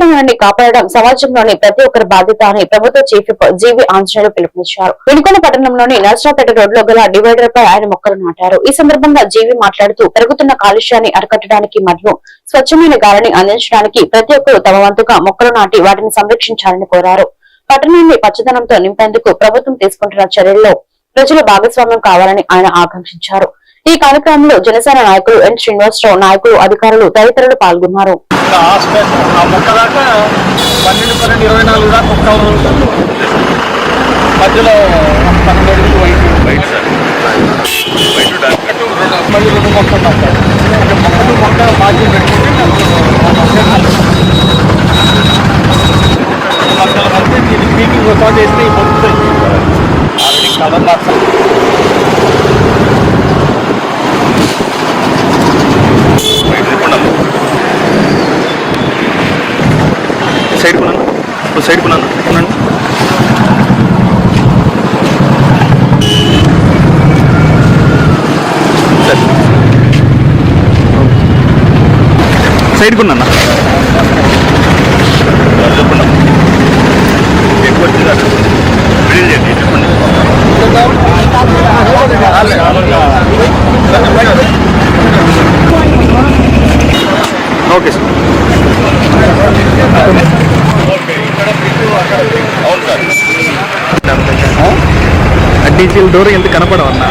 పర్యావరణాన్ని కాపాడడం సమాజంలోని ప్రతి ఒక్కరి బాధ్యత అని ప్రభుత్వ చీఫ్ జీవి ఆంజనేయులు పిలుపునిచ్చారు. వినుకొండ పట్టణంలోని నర్సరాపేట రోడ్లో గల డివైడర్ పై ఆయన మొక్కలు నాటారు. ఈ సందర్భంగా జీవి మాట్లాడుతూ పెరుగుతున్న కాలుష్యాన్ని అరికట్టడానికి మరియు స్వచ్ఛమైన గాలిని అందించడానికి ప్రతి ఒక్కరూ తమ వంతుగా మొక్కలు నాటి వాటిని సంరక్షించాలని కోరారు. పట్టణాన్ని పచ్చదనంతో నింపేందుకు ప్రభుత్వం తీసుకుంటున్న చర్యల్లో ప్రజలు భాగస్వామ్యం కావాలని ఆయన ఆకాంక్షించారు. ఈ కార్యక్రమంలో జనసేన నాయకులు ఎన్ శ్రీనివాసరావు నాయకులు అధికారులు తదితరులు పాల్గొన్నారు. ఆ స్పేస్ ఆ మొక్క దాకా పన్నెండు పన్నెండు ఇరవై నాలుగు దాకా ఒక కవర్ ఉంటుంది మధ్యలో పన్నెండు అడుగులు వైట్ వైట్ సార్ మళ్ళీ రెండు మొక్కలు అంటే మొక్కలు మొక్క మార్జిన్ పెట్టుకుంటే మొక్కలు కలిపి దీన్ని పీకింగ్ చోట వేస్తే మొత్తం ఆల్రెడీ కలర్ మార్చాలి సైడ్ కొన్నాను ఇప్పుడు సైడ్ కొన్నాను కొన్నాను సరే సైడ్ కొన్నా చెప్పండి ఎక్కువ ఓకే సార్. డీజిల్ డోర్ ఎంత కనపడవన్నా?